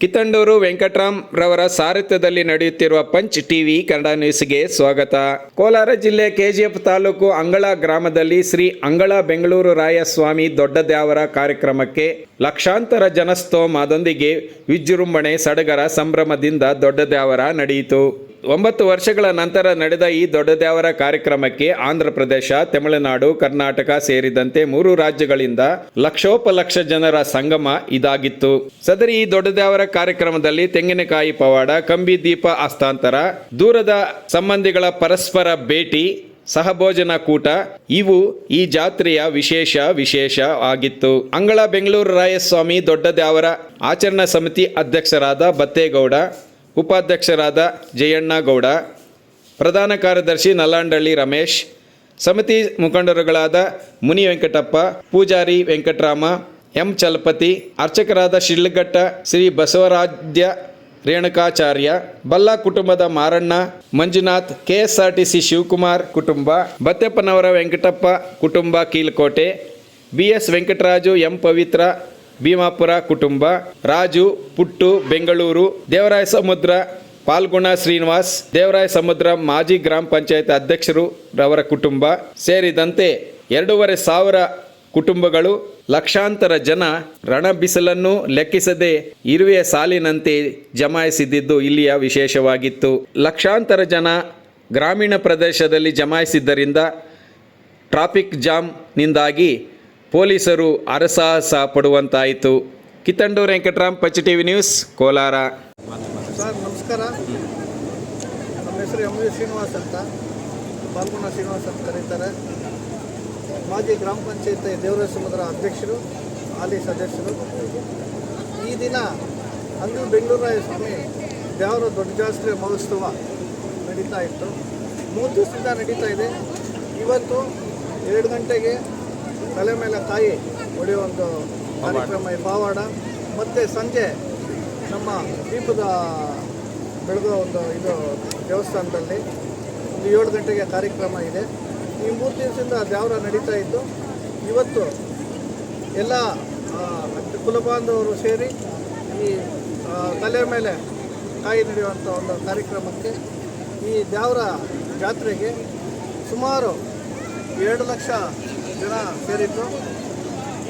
ಕಿತ್ತಂಡೂರು ವೆಂಕಟರಾಮ್ ರವರ ಸಾರಥ್ಯದಲ್ಲಿ ನಡೆಯುತ್ತಿರುವ punch TV Kannada ನ್ಯೂಸ್ಗೆ ಸ್ವಾಗತ. ಕೋಲಾರ ಜಿಲ್ಲೆ ಕೆಜಿಎಫ್ ತಾಲೂಕು ಅಂಗಳ ಗ್ರಾಮದಲ್ಲಿ ಶ್ರೀ ಅಂಗಳ ಬೆಂಗಳೂರು ರಾಯಸ್ವಾಮಿ ದೊಡ್ಡ ದೇವರ ಕಾರ್ಯಕ್ರಮಕ್ಕೆ ಲಕ್ಷಾಂತರ ಜನಸ್ತೋಮದೊಂದಿಗೆ ವಿಜೃಂಭಣೆ ಸಡಗರ ಸಂಭ್ರಮದಿಂದ ದೊಡ್ಡ ದ್ಯಾವರ ನಡೆಯಿತು. ಒಂಬತ್ತು ವರ್ಷಗಳ ನಂತರ ನಡೆದ ಈ ದೊಡ್ಡ ದ್ಯಾವರ ಕಾರ್ಯಕ್ರಮಕ್ಕೆ ಆಂಧ್ರ ಪ್ರದೇಶ ತಮಿಳುನಾಡು, ಕರ್ನಾಟಕ ಸೇರಿದಂತೆ ಮೂರು ರಾಜ್ಯಗಳಿಂದ ಲಕ್ಷೋಪಲಕ್ಷ ಜನರ ಸಂಗಮ ಇದಾಗಿತ್ತು. ಸದರಿ ಈ ದ್ಯಾವರ ಕಾರ್ಯಕ್ರಮದಲ್ಲಿ ತೆಂಗಿನಕಾಯಿ ಪವಾಡ, ಕಂಬಿ ದೀಪ ಹಸ್ತಾಂತರ, ದೂರದ ಸಂಬಂಧಿಗಳ ಪರಸ್ಪರ ಭೇಟಿ ಸಹಭೋಜನ ಕೂಟ ಇವು ಈ ಜಾತ್ರೆಯ ವಿಶೇಷ ವಿಶೇಷ ಆಗಿತ್ತು. ಅಂಗಳ ಬೆಂಗಳೂರು ರಾಯಸ್ವಾಮಿ ದೊಡ್ಡ ದ್ಯಾವರ ಆಚರಣಾ ಸಮಿತಿ ಅಧ್ಯಕ್ಷರಾದ ಬತ್ತೇಗೌಡ, ಉಪಾಧ್ಯಕ್ಷರಾದ ಜಯಣ್ಣಗೌಡ, ಪ್ರಧಾನ ಕಾರ್ಯದರ್ಶಿ ನಲ್ಲಾಂಡಳ್ಳಿ ರಮೇಶ್, ಸಮಿತಿ ಮುಖಂಡರುಗಳಾದ ಮುನಿ ವೆಂಕಟಪ್ಪ, ಪೂಜಾರಿ ವೆಂಕಟರಾಮ, ಎಂ ಚಲಪತಿ, ಅರ್ಚಕರಾದ ಶಿಡ್ಲಘಟ್ಟ, ಶ್ರೀ ಬಸವರಾಧ್ಯ ರೇಣುಕಾಚಾರ್ಯ, ಬಲ್ಲ ಕುಟುಂಬದ ಮಾರಣ್ಣ, ಮಂಜುನಾಥ್, ಕೆಎಸ್ಆರ್ಟಿಸಿ ಶಿವಕುಮಾರ್ ಕುಟುಂಬ, ಬತ್ತೆಪ್ಪನವರ ವೆಂಕಟಪ್ಪ ಕುಟುಂಬ Keelkote B S Venkataraju M Pavitra, Bheemapura ಕುಟುಂಬ, ರಾಜು, ಪುಟ್ಟು, ಬೆಂಗಳೂರು, ದೇವರಾಯ ಸಮುದ್ರ, ಪಾಲ್ಗುಣ ಶ್ರೀನಿವಾಸ್, ದೇವರಾಯ ಸಮುದ್ರ ಮಾಜಿ ಗ್ರಾಮ ಪಂಚಾಯತ್ ಅಧ್ಯಕ್ಷರು ರವರ ಕುಟುಂಬ ಸೇರಿದಂತೆ ಎರಡೂವರೆ ಸಾವಿರ ಕುಟುಂಬಗಳು ಲಕ್ಷಾಂತರ ಜನ ರಣ ಬಿಸಿಲನ್ನು ಲೆಕ್ಕಿಸದೆ ಇರುವೆಯ ಸಾಲಿನಂತೆ ಜಮಾಯಿಸಿದ್ದು ಇಲ್ಲಿಯ ವಿಶೇಷವಾಗಿತ್ತು. ಲಕ್ಷಾಂತರ ಜನ ಗ್ರಾಮೀಣ ಪ್ರದೇಶದಲ್ಲಿ ಜಮಾಯಿಸಿದ್ದರಿಂದ ಟ್ರಾಫಿಕ್ ಜಾಮ್ನಿಂದಾಗಿ ಪೊಲೀಸರು ಅರಸಾಹಸ ಪಡುವಂತಾಯಿತು ಕಿತ್ತಂಡೂರು ವೆಂಕಟರಾಮ್ ಪಚ್ ಟಿವಿ ನ್ಯೂಸ್, ಕೋಲಾರ. ಸರ್, ನಮಸ್ಕಾರ. ನಮ್ಮ ಹೆಸರು ಶ್ರೀನಿವಾಸ್ ಅಂತ. ಪಾಲ್ಗುಣ ಶ್ರೀನಿವಾಸ್ ಅಂತ ಕರೀತಾರೆ. ಮಾಜಿ ಗ್ರಾಮ ಪಂಚಾಯತ್ ದೇವರ ಸಮುದ್ರ ಅಧ್ಯಕ್ಷರು, ಹಾಲಿ ಸದಸ್ಯರು. ಈ ದಿನ ಅಂದು ಬೆಂಗಳೂರಾಯ ಸ್ವಾಮಿ ದೇವರ ದೊಡ್ಡ ಜಾತ್ರೆ ಮಹೋತ್ಸವ ನಡೀತಾ ಇತ್ತು. ಮೂರು ದಿವಸದಿಂದ ನಡೀತಾ ಇದೆ. ಇವತ್ತು ಎರಡು ಗಂಟೆಗೆ ತಲೆ ಮೇಲೆ ಕಾಯಿ ಹೊಡೆಯೋ ಒಂದು ಕಾರ್ಯಕ್ರಮ ಪಾವಾಡ. ಮತ್ತು ಸಂಜೆ ನಮ್ಮ ದೀಪದ ಬೆಳಗೋ ಒಂದು ಇದು ದೇವಸ್ಥಾನದಲ್ಲಿ ಒಂದು ಏಳು ಗಂಟೆಗೆ ಕಾರ್ಯಕ್ರಮ ಇದೆ. ಈ ಮೂರು ದಿವಸದಿಂದ ದ್ಯಾವರ ನಡೀತಾ ಇತ್ತು ಇವತ್ತು ಎಲ್ಲ ಕುಲಬಾಂಧವರು ಸೇರಿ ಈ ತಲೆ ಮೇಲೆ ಕಾಯಿ ನಡೆಯುವಂಥ ಒಂದು ಕಾರ್ಯಕ್ರಮಕ್ಕೆ ಈ ದ್ಯಾವರ ಜಾತ್ರೆಗೆ ಸುಮಾರು ಎರಡು ಲಕ್ಷ ಜನ ಸೇರಿದ್ದು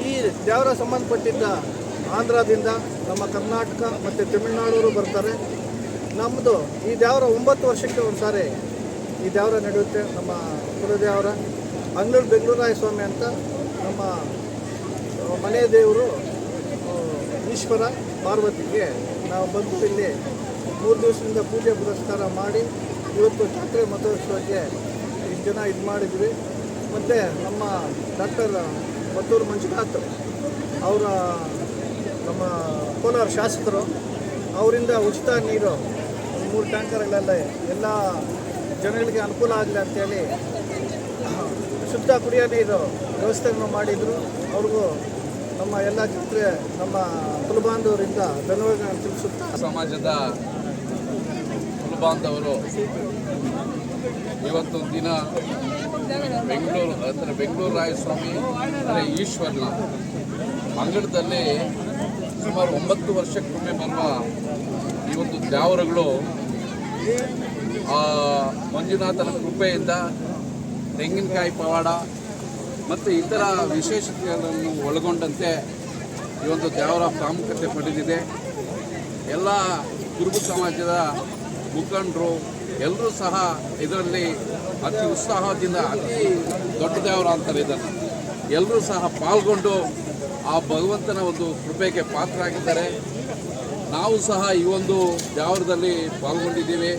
ಈ ದ್ಯಾವರ ಸಂಬಂಧಪಟ್ಟಿದ್ದ ಆಂಧ್ರದಿಂದ ನಮ್ಮ ಕರ್ನಾಟಕ ಮತ್ತು ತಮಿಳುನಾಡವರು ಬರ್ತಾರೆ. ನಮ್ಮದು ಈ ದ್ಯಾವರ ಒಂಬತ್ತು ವರ್ಷಕ್ಕೆ ಒಂದು ಸಾರಿ ಈ ದೇವರ ನಡೆಯುತ್ತೆ, ನಮ್ಮ ಕುಲದೇವರ. ಬೆಂಗಳೂರು ಬೆಂಗಳೂರಾಯ ಸ್ವಾಮಿ ಅಂತ ನಮ್ಮ ಮನೆಯ ಮನೆ ದೇವರು ಈಶ್ವರ ಪಾರ್ವತಿಗೆ ನಾವು ಬಂದು ಇಲ್ಲಿ ಮೂರು ದಿವಸದಿಂದ ಪೂಜೆ ಪುರಸ್ಕಾರ ಮಾಡಿ ಇವತ್ತು ಜಾತ್ರೆ ಮತೋತ್ಸವಕ್ಕೆ ಇಷ್ಟು ಜನ ಇದು ಮಾಡಿದ್ವಿ. ಮತ್ತು ನಮ್ಮ ಡಾಕ್ಟರ್ ಮತ್ತೂರು ಮಂಜುನಾಥ್ ಅವರ, ನಮ್ಮ ಕೋಲಾರ ಶಾಸಕರು, ಅವರಿಂದ ಉಚಿತ ನೀರು, ಮೂರು ಟ್ಯಾಂಕರ್ಗಳೆಲ್ಲ ಎಲ್ಲ ಜನಗಳಿಗೆ ಅನುಕೂಲ ಆಗಲಿ ಅಂತೇಳಿ ಶುದ್ಧ ಕುಡಿಯೋ ನೀರು ವ್ಯವಸ್ಥೆಯನ್ನು ಮಾಡಿದರು. ಅವ್ರಿಗೂ ನಮ್ಮ ಎಲ್ಲ ಜಾತ್ರೆ ನಮ್ಮ ಕುಲಬಾಂಧವರಿಂದ ಧನ್ಯವಾದ ತಿಳಿಸುತ್ತಾ ಸಮಾಜದ ಕುಲಬಾಂಧವರು ಇವತ್ತು ದಿನ ಬೆಂಗಳೂರು, ಅಂದರೆ ಬೆಂಗಳೂರು ರಾಯಸ್ವಾಮಿ, ಅಂದರೆ ಈಶ್ವರನ ಅಂಗಡದಲ್ಲಿ ಸುಮಾರು ಒಂಬತ್ತು ವರ್ಷಕ್ಕೊಮ್ಮೆ ಬರುವ ಈ ಒಂದು ದ್ಯಾವರಗಳು ಮಂಜುನಾಥನ ಕೃಪೆಯಿಂದ ತೆಂಗಿನಕಾಯಿ ಪವಾಡ ಮತ್ತು ಇತರ ವಿಶೇಷತೆಗಳನ್ನು ಒಳಗೊಂಡಂತೆ ಈ ಒಂದು ದೇವರ ಪ್ರಾಮುಖ್ಯತೆ ಪಡೆದಿದೆ. ಎಲ್ಲ ಕುರುಬ ಸಮಾಜದ ಮುಖಂಡರು ಎಲ್ಲರೂ ಸಹ ಇದರಲ್ಲಿ ಅತಿ ಉತ್ಸಾಹದಿಂದ ಅತಿ ದೊಡ್ಡ ದೇವರ ಅಂತಾರೆ ಇದನ್ನು. ಎಲ್ಲರೂ ಸಹ ಪಾಲ್ಗೊಂಡು ಆ ಭಗವಂತನ ಒಂದು ಕೃಪೆಗೆ ಪಾತ್ರರಾಗಿದ್ದಾರೆ. ನಾವು ಸಹ ಈ ಒಂದು ದೇವರದಲ್ಲಿ ಪಾಲ್ಗೊಂಡಿದ್ದೀವಿ.